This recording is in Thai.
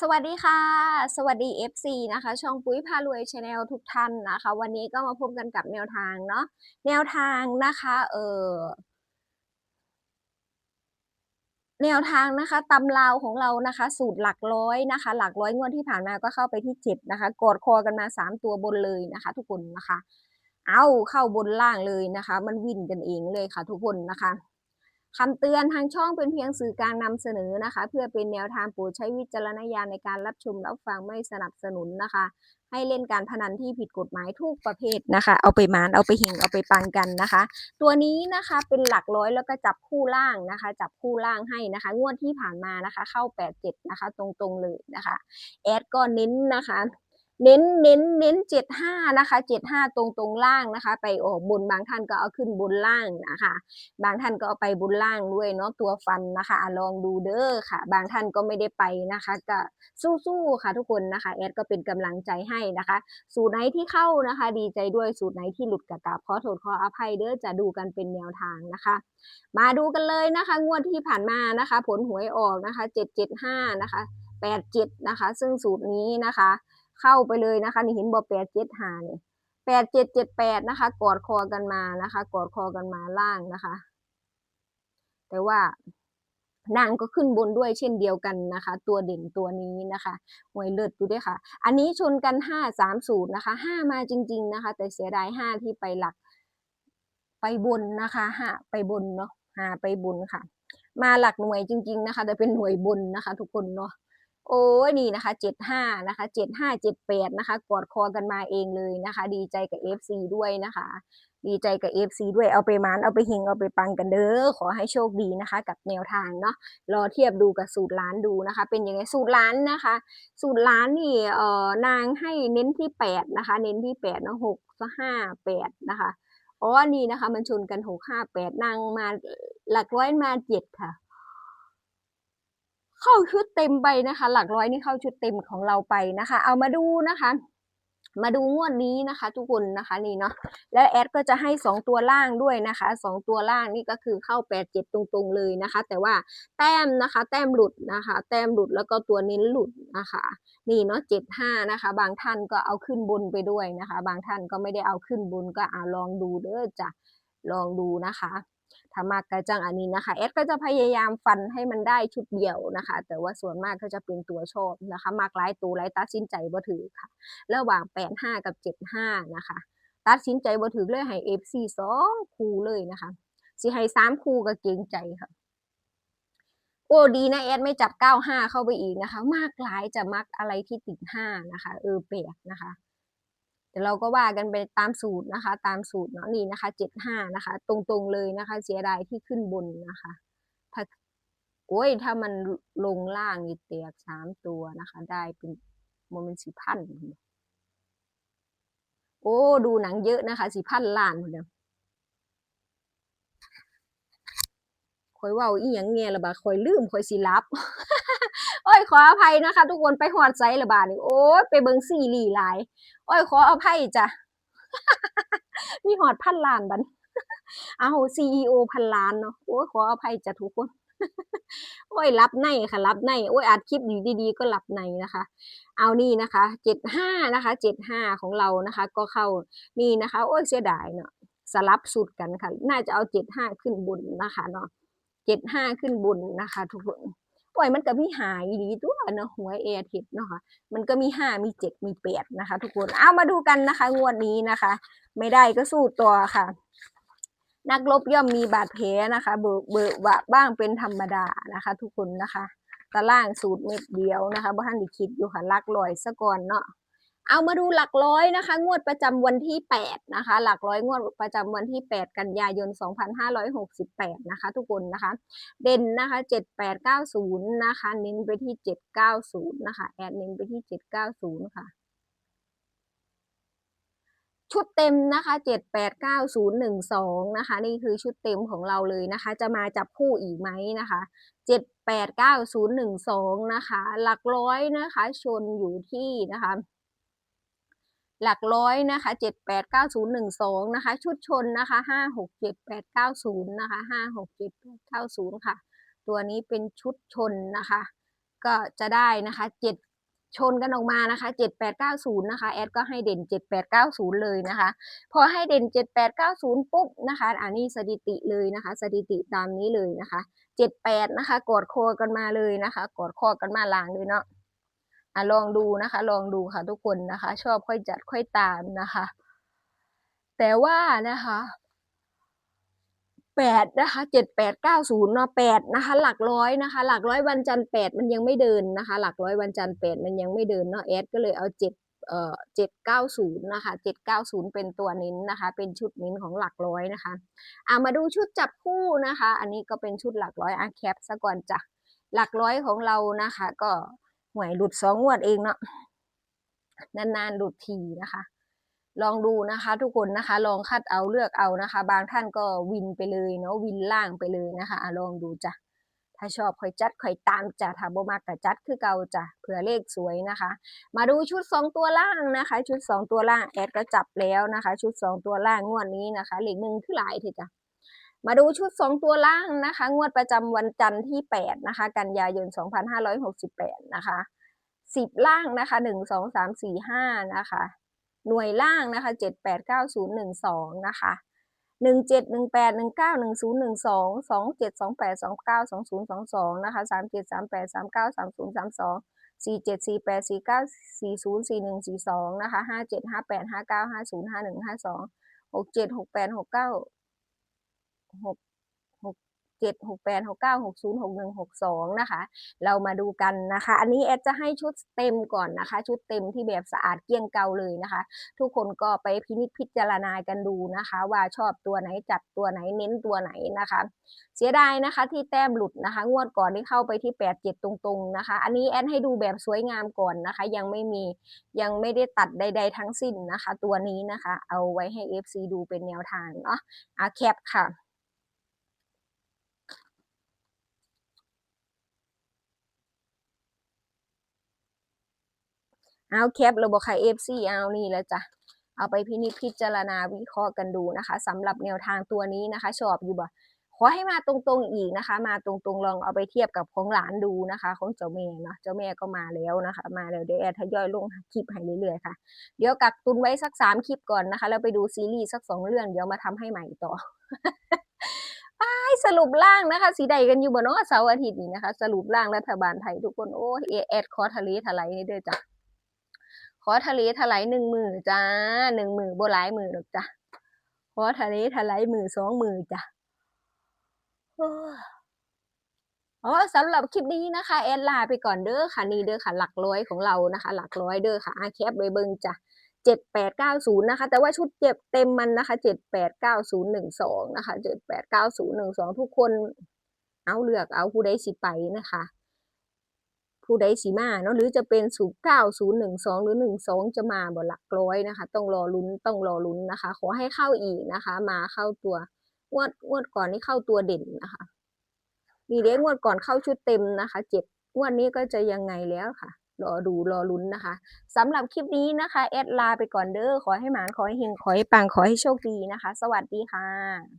สวัสดีค่ะ สวัสดี FC นะคะ ช่องปุ้ยพารวยชาแนลทุกท่านนะคะ วันนี้ก็มาพบกันกับแนวทางเนาะแนวทางนะคะเออแนวทางนะคะตำราวของเรานะคะ สูตรหลักร้อยนะคะ หลักร้อยงวดที่ผ่านมาก็เข้าไปที่เจ็ดนะคะกดคอกันมาสามตัวบนเลยนะคะ ทุกคนนะคะ เอาเข้าบนล่างเลยนะคะ มันวิ่นกันเองเลยค่ะ ทุกคนนะคะ คำเตือนทางช่องเป็นเพียงสื่อการนำเสนอนะคะ เพื่อเป็นแนวทางโปรดใช้วิจารณญาณในการรับชมรับฟังไม่สนับสนุนนะคะ ให้เล่นการพนันที่ผิดกฎหมายทุกประเภทนะคะ เอาไปมานเอาไปหิงเอาไปปังกันนะคะ ตัวนี้นะคะเป็นหลักร้อยแล้วก็จับคู่ล่างนะคะ จับคู่ล่างให้นะคะ งวดที่ผ่านมานะคะ เข้า 87 นะคะ ตรงๆเลยนะคะแอดก็เน้นนะคะ เน้นเน้นเน้นเจ็ดห้านะคะเจ็ดห้าตรงตรงล่างนะคะ ไปออกบนบางท่านก็เอาขึ้นบนล่างนะคะ บางท่านก็เอาไปบนล่างด้วยเนาะตัวฟันนะคะลองดูเด้อค่ะ บางท่านก็ไม่ได้ไปนะคะ ก็สู้ๆค่ะทุกคนนะคะแอดก็เป็นกำลังใจให้นะคะ สูตรไหนที่เข้านะคะ ดีใจด้วยสูตรไหนที่หลุดกะกราบขอโทษขออภัยเด้อจะดูกันเป็นแนวทางนะคะ มาดูกันเลยนะคะ งวดที่ผ่านมานะคะ ผลหวยออกนะคะเจ็ดเจ็ดห้านะคะแปดเจ็ดนะคะ ซึ่งสูตรนี้นะคะ เข้าไปเลยนะคะนี่เห็นบอแปดเจ็ดหาเนี่ยแปดเจ็ดเจ็ดแปดนะคะ กอดคอกันมานะคะ กอดคอกันมาล่างนะคะ แต่ว่านางก็ขึ้นบนด้วยเช่นเดียวกันนะคะ ตัวเด่นตัวนี้นะคะหวยเลิศดูด้วยค่ะ อันนี้ชนกันห้าสามสูตรนะคะห้ามาจริง ๆนะคะ แต่เสียดายห้าที่ไปหลัก ไปบนนะคะห้าไปบนเนาะหาไปบนค่ะ มาหลักหน่วยจริง ๆนะคะ แต่เป็นหน่วยบนนะคะ ทุกคนเนาะ โอ้ยนี่นะคะเจ็ดห้านะคะเจ็ดห้าเจ็ดแปดนะคะ กอดคอกันมาเองเลยนะคะ ดีใจกับ FC ด้วยนะคะ ดีใจกับ FC ด้วยเอาไปมานเอาไปหิงเอาไปปังกันเด้อขอให้โชคดีนะคะ กับแนวทางเนาะรอเทียบดูกับสูตรล้านดูนะคะ เป็นยังไงสูตรล้านนะคะ สูตรล้านนี่เอ่อนางให้เน้นที่แปดนะคะ เน้นที่แปดนะหกห้าแปดนะคะอ๋อนี่นะคะ มันชนกันหกห้าแปดนางมาหลักร้อยมาเจ็ดค่ะ เข้าชุดเต็มไปนะคะ หลักร้อยนี่เข้าชุดเต็มของเราไปนะคะ เอามาดูนะคะ มาดูงวดนี้นะคะ ทุกคนนะคะนี่เนาะแล้วแอดก็จะให้สองตัวล่างด้วยนะคะสองตัวล่างนี่ก็คือเข้าแปดเจ็ดตรงๆเลยนะคะ แต่ว่าแต้มนะคะ แต้มหลุดนะคะ แต้มหลุดแล้วก็ตัวเน้นหลุดนะคะนี่เนาะเจ็ดห้านะคะ บางท่านก็เอาขึ้นบนไปด้วยนะคะ บางท่านก็ไม่ได้เอาขึ้นบนก็อ่าลองดูเด้อจ้ะลองดูนะคะ ถ้ามากกระจังอันนี้นะคะแอดก็จะพยายามฟันให้มันได้ชุดเดียวนะคะ แต่ว่าส่วนมากก็จะเป็นตัวชอบนะคะมากหลายตัวหลายตัดสินใจบ่ถือค่ะ ระหว่างแปดห้ากับเจ็ดห้านะคะ ตัดสินใจบ่ถือเลยให้เอฟซีสองคู่เลยนะคะสิให้สามคู่ก็เกรงใจค่ะโอ้ดีนะแอดไม่จับเก้าห้าเข้าไปอีกนะคะ มากหลายจะมักอะไรที่ติดห้านะคะ เออแปลกนะคะ แต่เราก็ว่ากันไปตามสูตรนะคะ ตามสูตรเนาะนี่นะคะเจ็ดห้านะคะ ตรงๆเลยนะคะ เสียดายที่ขึ้นบนนะคะ ถ้าโอ้ยถ้ามันลงล่างนี่แตกสามตัวนะคะ ได้เป็นโมเมนต์สี่พันโอ้ดูหนังเยอะนะคะสี่พันล้านเดียวคอยว่าอีหยังเงี้ยละบาคอยลืมคอยสิรับ โอ้ยขออภัยนะคะ ทุกคนไปหอดไซละบาดนี่โอ้ยไปเบิงซีรีหลาย โอ้ยขออภัยจ้ะมีหอดพันล้านบันเอาซีอีโอพันล้านเนาะโอ้ยขออภัยจ้ะทุกคนโอ้ยรับในค่ะรับในโอ้ยอัดคลิปอยู่ดีๆ ก็รับในนะคะ เอานี่นะคะเจ็ดห้านะคะเจ็ดห้าของเรานะคะ ก็เข้านี่นะคะ โอ้ยเสียดายเนาะสลับสุดกันค่ะ น่าจะเอาเจ็ดห้าขึ้นบนนะคะเนาะเจ็ดห้าขึ้นบนนะคะ ทุกคน หวยมันก็มีหายดีตัวเนาะหวยเอทิตเนาะค่ะมันก็มีห้ามีเจ็ดมีแปดนะคะ ทุกคนเอามาดูกันนะคะ งวดนี้นะคะ ไม่ได้ก็สู้ตัวค่ะ นักรบย่อมมีบาดแผลนะคะ เบิกเบิกบะบ้างเป็นธรรมดานะคะ ทุกคนนะคะตะล่างสูตรเม็ดเดียวนะคะบ่ท่านได้คิดอยู่ค่ะลักลอยซะก่อนเนาะ เอามาดูหลักร้อยนะคะ งวดประจำวันที่ 8 นะคะ หลักร้อยงวดประจำวันที่ 8 กันยายน 2568 นะคะ ทุกคนนะคะ เด่นนะคะ 7890 นะคะ เน้นไปที่ 790 นะคะ แอดเน้นไปที่ 790 ค่ะ ชุดเต็มนะคะ 789012 นะคะ นี่คือชุดเต็มของเราเลยนะคะ จะมาจับคู่อีกไหมนะคะ789012 นะคะ หลักร้อยนะคะ ชนอยู่ที่นะคะ หลักร้อยนะคะ789012นะคะ ชุดชนนะคะ567890นะคะ567890ค่ะ ตัวนี้เป็นชุดชนนะคะ ก็จะได้นะคะเจ็ดชนกันออกมานะคะเจ็ดแปดเก้าศูนย์นะคะแอดก็ให้เด่นเจ็ดแปดเก้าศูนย์เลยนะคะ พอให้เด่นเจ็ดแปดเก้าศูนย์ปุ๊บนะคะอันนี้สถิติเลยนะคะ สถิติตามนี้เลยนะคะเจ็ดแปดนะคะกอดคกันมาเลยนะคะกอดคอกันมาลางเลยเนาะ อะลองดูนะคะ ลองดูค่ะทุกคนนะคะ ชอบค่อยจัดค่อยตามนะคะ แต่ว่านะคะแปดนะคะเจ็ดแปดเก้าศูนย์เนาะแปดนะคะ หลักร้อยนะคะ หลักร้อยวันจันทร์แปดมันยังไม่เดินนะคะ หลักร้อยวันจันทร์แปดมันยังไม่เดินเนาะแอดก็เลยเอาเจ็ดเอ่อเจ็ดเก้าศูนย์นะคะเจ็ดเก้าศูนย์เป็นตัวเน้นนะคะ เป็นชุดเน้นของหลักร้อยนะคะอ่ามาดูชุดจับคู่นะคะ อันนี้ก็เป็นชุดหลักร้อยอาแคปซะก่อนจ้ะหลักร้อยของเรานะคะ ก็ หวยหลุดสองงวดเองเนาะนานๆหลุดทีนะคะ ลองดูนะคะ ทุกคนนะคะ ลองคัดเอาเลือกเอานะคะ บางท่านก็วินไปเลยเนาะวินล่างไปเลยนะคะลองดูจ้ะถ้าชอบคอยจัดคอยตามจ้ะถ้าบ่มักก็จัดคือเก่าจ้ะเผื่อเลขสวยนะคะ มาดูชุดสองตัวล่างนะคะ ชุดสองตัวล่างแอดก็จับแล้วนะคะ ชุดสองตัวล่างงวดนี้นะคะเลขหนึ่งคือหลายทีจ้ะ มาดูชุดสองตัวล่างนะคะ งวดประจำวันจันทร์ที่แปดนะคะ กันยายนสองพันห้าร้อยหกสิบแปดนะคะสิบล่างนะคะหนึ่งสองสามสี่ห้านะคะ หน่วยล่างนะคะเจ็ดแปดเก้าศูนย์หนึ่งสองนะคะหนึ่งเจ็ดหนึ่งแปดหนึ่งเก้าหนึ่งศูนย์หนึ่งสองสองเจ็ดสองแปดสองเก้าสองศูนย์สองสองนะคะสามเจ็ดสามแปดสามเก้าสามศูนย์สามสองสี่เจ็ดสี่แปดสี่เก้าสี่ศูนย์สี่หนึ่งสี่สองนะคะห้าเจ็ดห้าแปดห้าเก้าห้าศูนย์ หกหกเจ็ดหกแปดหกเก้าหกศูนย์หกหนึ่งหกสองนะคะ เรามาดูกันนะคะ อันนี้แอดจะให้ชุดเต็มก่อนนะคะ ชุดเต็มที่แบบสะอาดเกลี้ยงเกาเลยนะคะ ทุกคนก็ไปพินิจพิจารณากันดูนะคะ ว่าชอบตัวไหนจัดตัวไหนเน้นตัวไหนนะคะ เสียดายนะคะที่แต้มหลุดนะคะ งวดก่อนที่เข้าไปที่8 7ตรงๆนะคะ อันนี้แอดให้ดูแบบสวยงามก่อนนะคะ ยังไม่มียังไม่ได้ตัดใด ๆ ทั้งสิ้นนะคะ ตัวนี้นะคะ เอาไว้ให้ FC ดูเป็นแนวทางเนาะอะแคปค่ะ เอาแคประบบค่ะ FC เอานี่แล้วจ้ะเอาไปพินิจพิจารณาวิเคราะห์กันดูนะคะสำหรับแนวทางตัวนี้นะคะ ชอบอยู่บ่ขอให้มาตรงๆอีกนะคะ มาตรงๆลองเอาไปเทียบกับของหลานดูนะคะ ของเจ้าแม่เนาะเจ้าแม่ก็มาแล้วนะคะ มาแล้วเดี๋ยวแอร์ทยอยลงคลิปให้เรื่อยๆค่ะ เดี๋ยวกักตุนไว้สักสามคลิปก่อนนะคะ แล้วไปดูซีรีส์สักสองเรื่องเดี๋ยวมาทำให้ใหม่ต่ออ้ายสรุปล่างนะคะ สีใดกันอยู่บนเนาะเสาร์อาทิตย์นี้นะคะ สรุปล่างรัฐบาลไทยทุกคนโอ้ยแอดคอทะเลทลายนี่ด้วยจ้ะ ขอทะเลถลายหนึ่งมือจ้าหนึ่งมือโบหลายมือหรอกจ้ะขอทะเลถลายมือสองมือจ้ะโอ้ยอ๋อสำหรับคลิปนี้นะคะ แอดลาไปก่อนเด้อค่ะนี่เด้อค่ะ หลักร้อยของเรานะคะ หลักร้อยเด้อค่ะอาแคปไว้เบิ่งจ้ะเจ็ดแปดเก้าศูนย์นะคะ แต่ว่าชุดเจ็บเต็มมันนะคะเจ็ดแปดเก้าศูนย์หนึ่งสองนะคะเจ็ดแปดเก้าศูนย์หนึ่งสองทุกคนเอาเลือกเอาผู้ใดสิไปนะคะ ผู้ใดสีมาเนาะหรือจะเป็นศูนย์เก้าศูนย์หนึ่งสองหรือหนึ่งสองจะมาบ่หลักร้อยนะคะ ต้องรอลุ้นต้องรอลุ้นนะคะ ขอให้เข้าอีกนะคะ มาเข้าตัวงวดงวดก่อนนี่เข้าตัวเด่นนะคะ มีเด้งวดก่อนเข้าชุดเต็มนะคะเจ็ดงวดนี้ก็จะยังไงแล้วค่ะรอดูรอลุ้นนะคะสำหรับคลิปนี้นะคะแอดลาไปก่อนเด้อขอให้หมานขอให้เฮงขอให้ปังขอให้โชคดีนะคะ สวัสดีค่ะ